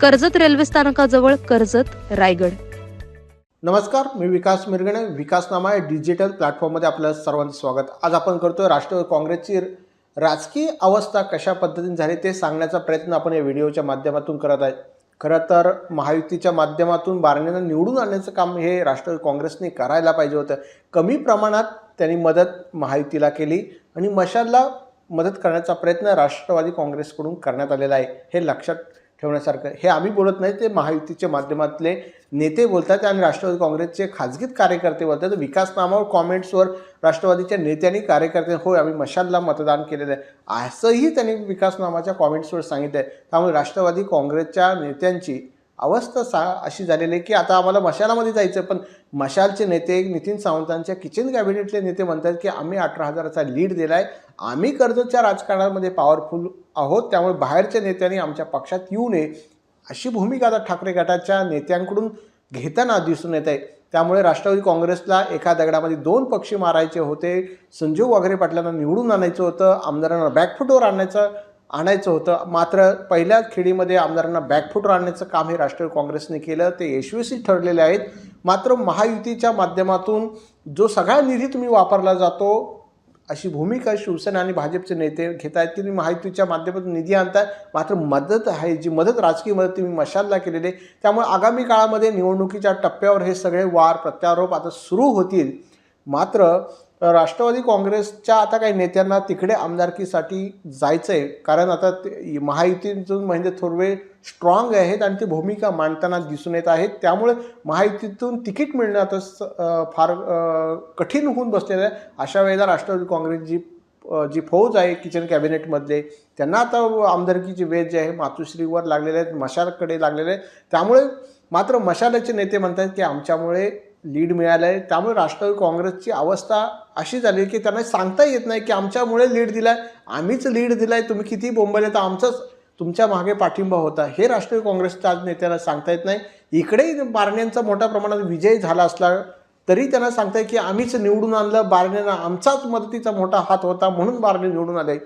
Karjat railway स्थानकाजवळ कर्जत रायगड. नमस्कार मी विकास मिरगणे. विकासनामा या डिजिटल प्लॅटफॉर्ममध्ये आपलं सर्वांचं स्वागत. आज आपण करतोय राष्ट्रवादी काँग्रेसची राजकीय अवस्था कशा पद्धतीने झाली ते सांगण्याचा प्रयत्न आपण या व्हिडिओच्या माध्यमातून करत आहे. खरं तर महायुतीच्या माध्यमातून बारणेंना निवडून आणण्याचं काम हे राष्ट्रवादी काँग्रेसने करायला पाहिजे होतं. कमी प्रमाणात त्यांनी मदत महायुतीला केली आणि मशालला मदत करण्याचा प्रयत्न राष्ट्रवादी काँग्रेसकडून करण्यात आलेला आहे हे लक्षात ठेवण्यासारखं. हे आम्ही बोलत नाही ते महायुतीच्या माध्यमातले नेते बोलतात आणि राष्ट्रवादी काँग्रेसचे खाजगीत कार्यकर्ते बोलतात. विकासनामावर कॉमेंट्सवर राष्ट्रवादीच्या नेत्यांनी कार्यकर्ते होय आम्ही मशालला मतदान केलेलं आहे. असंही त्यांनी विकासनामाच्या कॉमेंट्सवर सांगितलं आहे त्यामुळे राष्ट्रवादी काँग्रेसच्या नेत्यांची अवस्था सा अशी झालेली आहे की आता आम्हाला मशालामध्ये जायचं पण मशालचे नेते नितीन सावंतांच्या किचन कॅबिनेटले नेते म्हणतात की आम्ही अठरा हजाराचा लीड दिला आहे आम्ही कर्जच्या राजकारणामध्ये पॉवरफुल आहोत. त्यामुळे बाहेरच्या नेत्यांनी आमच्या पक्षात येऊ नये अशी भूमिका आता ठाकरे गटाच्या नेत्यांकडून घेताना दिसून येत आहे. त्यामुळे राष्ट्रवादी काँग्रेसला एका दगडामध्ये दोन पक्षी मारायचे होते. संजीव वाघरे पाटलांना निवडून आणायचं होतं. आमदारांना बॅकफुटवर आणायचं. आणायचं होतं. मात्र पहिल्या खेळीमध्ये आमदारांना बॅकफुटवर आणण्याचं काम हे राष्ट्रवादी काँग्रेसने केलं. ते यशस्वी ठरलेले आहेत. मात्र महायुतीच्या माध्यमातून जो सगळा निधी तुम्ही वापरला जातो अशी भूमिका शिवसेना आणि भाजपचे नेते घेत आहेत. की तुम्ही महायुतीच्या माध्यमातून निधी आणताय. मात्र मदत आहे. जी मदत राजकीय मदत तुम्ही मशालला केलेली आहे. त्यामुळे आगामी काळामध्ये निवडणुकीच्या टप्प्यावर हे सगळे वार प्रत्यारोप आता सुरू होतील. मात्र राष्ट्रवादी काँग्रेसच्या आता काही नेत्यांना तिकडे आमदारकीसाठी जायचं आहे कारण आता ते- महायुतीतून महेंद्र थोरवे स्ट्रॉंग आहेत आणि ती भूमिका मांडताना दिसून येत आहेत. त्यामुळे महायुतीतून तिकीट मिळणं आता स- फार कठीण होऊन बसलेलं आहे. अशा वेळेला राष्ट्रवादी काँग्रेस जी जी फौज आहे किचन कॅबिनेटमधले त्यांना आता आमदारकीची वेज जी आहे मातुश्रीवर लागलेले आहेत मशालकडे लागलेले आहेत. त्यामुळे मात्र मशालाचे नेते म्हणतात की आमच्यामुळे लीड मिळालं आहे त्यामुळे राष्ट्रवादी काँग्रेसची अवस्था अशी झाली की त्यांना सांगता येत नाही की आमच्यामुळे लीड दिला आहे आम्हीच लीड दिला आहे तुम्ही किती बोंबले तर आमचंच तुमच्या मागे पाठिंबा होता. हे राष्ट्रीय काँग्रेसच्या आज नेत्याला सांगता येत नाही. इकडेही बारण्यांचा मोठ्या प्रमाणात विजय झाला असला तरी त्यांना सांगताय की आम्हीच निवडून आणलं. बारण्यांना आमचाच मदतीचा मोठा हात होता म्हणून बारणे निवडून आले.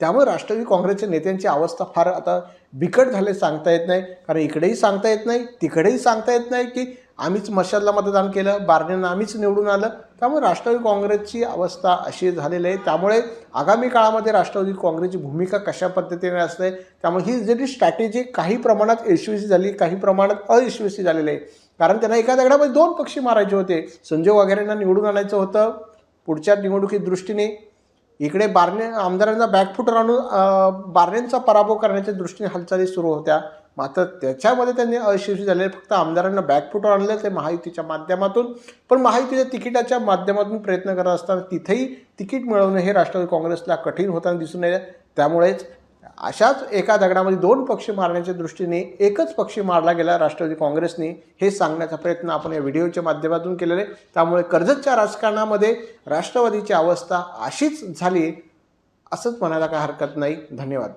त्यामुळे राष्ट्रवादी काँग्रेसच्या नेत्यांची अवस्था फार आता बिकट झाले सांगता येत नाही. कारण इकडेही सांगता येत नाही तिकडेही सांगता येत नाही की आम्हीच मशालला मतदान केलं बारनेनं आम्हीच निवडून आलं. त्यामुळे राष्ट्रवादी काँग्रेसची अवस्था अशी झालेली आहे. त्यामुळे आगामी काळामध्ये राष्ट्रवादी काँग्रेसची भूमिका कशा पद्धतीने असते त्यामुळे ही जरी स्ट्रॅटेजी काही प्रमाणात यशस्वी झाली काही प्रमाणात अयशस्वी झालेली आहे. कारण त्यांना एका दगडामध्ये दोन पक्षी मारायचे होते. संजय वगैरेंना निवडून आणायचं होतं पुढच्या निवडणुकी दृष्टीने. इकडे बारणे आमदारांना बॅकफुटर आणून बारणेंचा पराभव करण्याच्या दृष्टीने हालचाली सुरू होत्या. मात्र त्याच्यामध्ये त्यांनी अयशस्वी झालेले फक्त आमदारांना बॅकफुटवर आणलं ते महायुतीच्या माध्यमातून. पण महायुतीच्या तिकिटाच्या माध्यमातून प्रयत्न करत असताना तिथेही तिकीट मिळवणं हे राष्ट्रवादी काँग्रेसला कठीण होताना दिसून येईल त्यामुळेच अशाच एका दगडामध्ये दोन पक्षी मारण्याच्या दृष्टीने एकच पक्षी मारला गेला राष्ट्रवादी काँग्रेसने. हे सांगण्याचा प्रयत्न आपण या व्हिडिओच्या माध्यमातून केलेला आहे. त्यामुळे कर्जतच्या राजकारणामध्ये राष्ट्रवादीची अवस्था अशीच झाली असंच म्हणायला काय हरकत नाही. धन्यवाद.